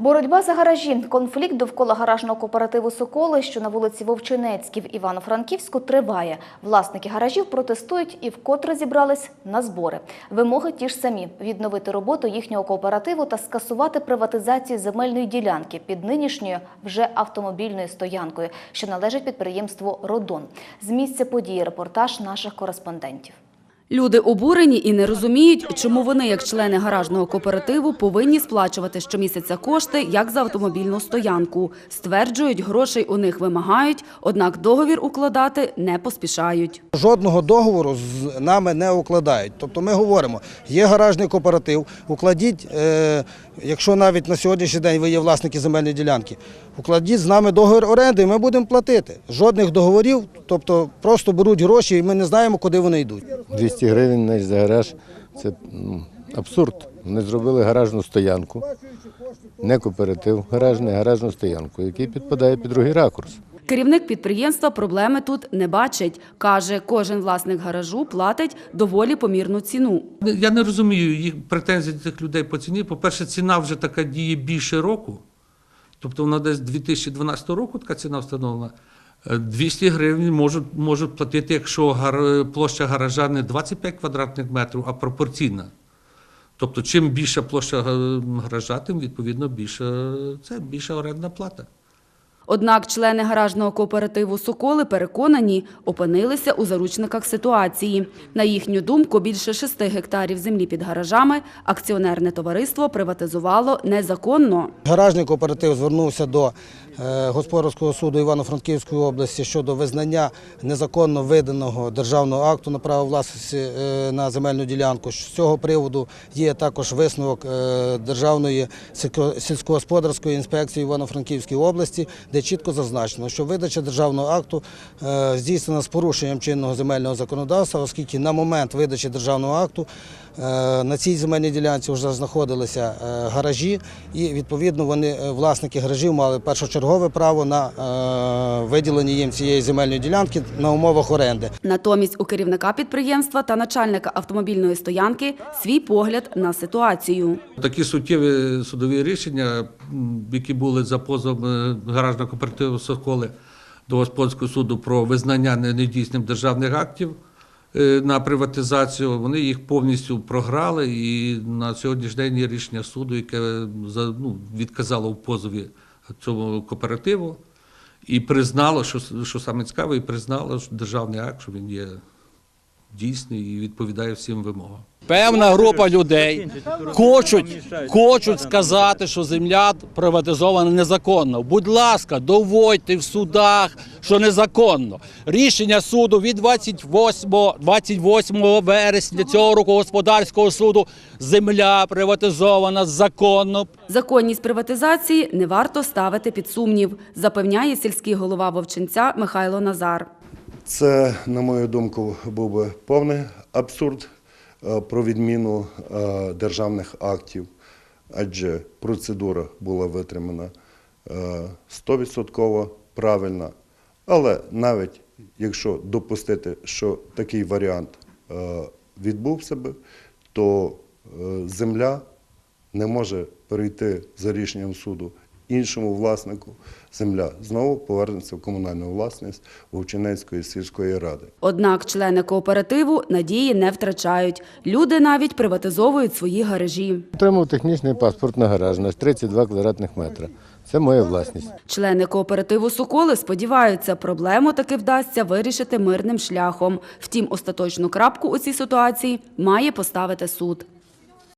Боротьба за гаражі. Конфлікт довкола гаражного кооперативу «Соколи», що на вулиці Вовчинецькій в Івано-Франківську, триває. Власники гаражів протестують і вкотре зібрались на збори. Вимоги ті ж самі – відновити роботу їхнього кооперативу та скасувати приватизацію земельної ділянки під нинішньою вже автомобільною стоянкою, що належить підприємству «Родон». З місця події репортаж наших кореспондентів. Люди обурені і не розуміють, чому вони, як члени гаражного кооперативу, повинні сплачувати щомісяця кошти, як за автомобільну стоянку. Стверджують, грошей у них вимагають, однак договір укладати не поспішають. Жодного договору з нами не укладають. Тобто ми говоримо, є гаражний кооператив, укладіть, е, якщо навіть на сьогоднішній день ви є власники земельної ділянки, укладіть з нами договір оренди і ми будемо платити. Жодних договорів, тобто просто беруть гроші і ми не знаємо, куди вони йдуть. 200 гривень навіть за гараж це ну, абсурд. Вони зробили гаражну стоянку, не кооператив, гаражний, гаражну стоянку, який підпадає під другий ракурс. Керівник підприємства проблеми тут не бачить. Каже, кожен власник гаражу платить доволі помірну ціну. Я не розумію їх претензій цих людей по ціні. По-перше, ціна вже така діє більше року. Тобто вона десь 2012 року така ціна встановлена. Е, 200 гривень можуть, можуть платити, якщо гар- площа гаража не 25 квадратних метрів, а пропорційна. Тобто, чим більша площа гаража, тим відповідно більша, це більша орендна плата. Однак члени гаражного кооперативу «Соколи» переконані, опинилися у заручниках ситуації. На їхню думку, більше шести гектарів землі під гаражами акціонерне товариство приватизувало незаконно. Гаражний кооператив звернувся до е, господарського суду Івано-Франківської області щодо визнання незаконно виданого державного акту на право власності е, на земельну ділянку. З цього приводу є також висновок е, Державної сільськогосподарської інспекції Івано-Франківської області, де чітко зазначено, що видача державного акту е, здійснена з порушенням чинного земельного законодавства, оскільки на момент видачі державного акту на цій земельній ділянці вже знаходилися е, гаражі, і відповідно вони, е, власники гаражів, мали першочергове право на е, виділення їм цієї земельної ділянки на умовах оренди. Натомість у керівника підприємства та начальника автомобільної стоянки свій погляд на ситуацію. Такі суттєві судові рішення, які були за позовом е, гаражного кооперативу «Соколи» до Господарського суду про визнання не- недійсним державних актів е, на приватизацію, вони їх повністю програли. І на сьогоднішній день є рішення суду, яке ну, відказало в позові цьому кооперативу і признало, що, що саме цікаве, і признало що державний акт, що він є дійсний і відповідає всім вимогам. Певна група людей хочуть, хочуть сказати, що земля приватизована незаконно. Будь ласка, доводьте в судах, що незаконно. Рішення суду від 28, 28 вересня цього року господарського суду земля приватизована законно. Законність приватизації не варто ставити під сумнів, запевняє сільський голова Вовчинця Михайло Назар. Це, на мою думку, був би повний абсурд про відміну е, державних актів, адже процедура була витримана е, 100% правильна. Але навіть якщо допустити, що такий варіант е, відбувся би, то е, земля не може перейти за рішенням суду іншому власнику. Земля знову повернеться в комунальну власність Вовчинецької сільської ради. Однак члени кооперативу надії не втрачають. Люди навіть приватизовують свої гаражі. Отримав технічний паспорт на гараж на 32 квадратних метри. Це моя власність. Члени кооперативу «Соколи» сподіваються, проблему таки вдасться вирішити мирним шляхом. Втім, остаточну крапку у цій ситуації має поставити суд.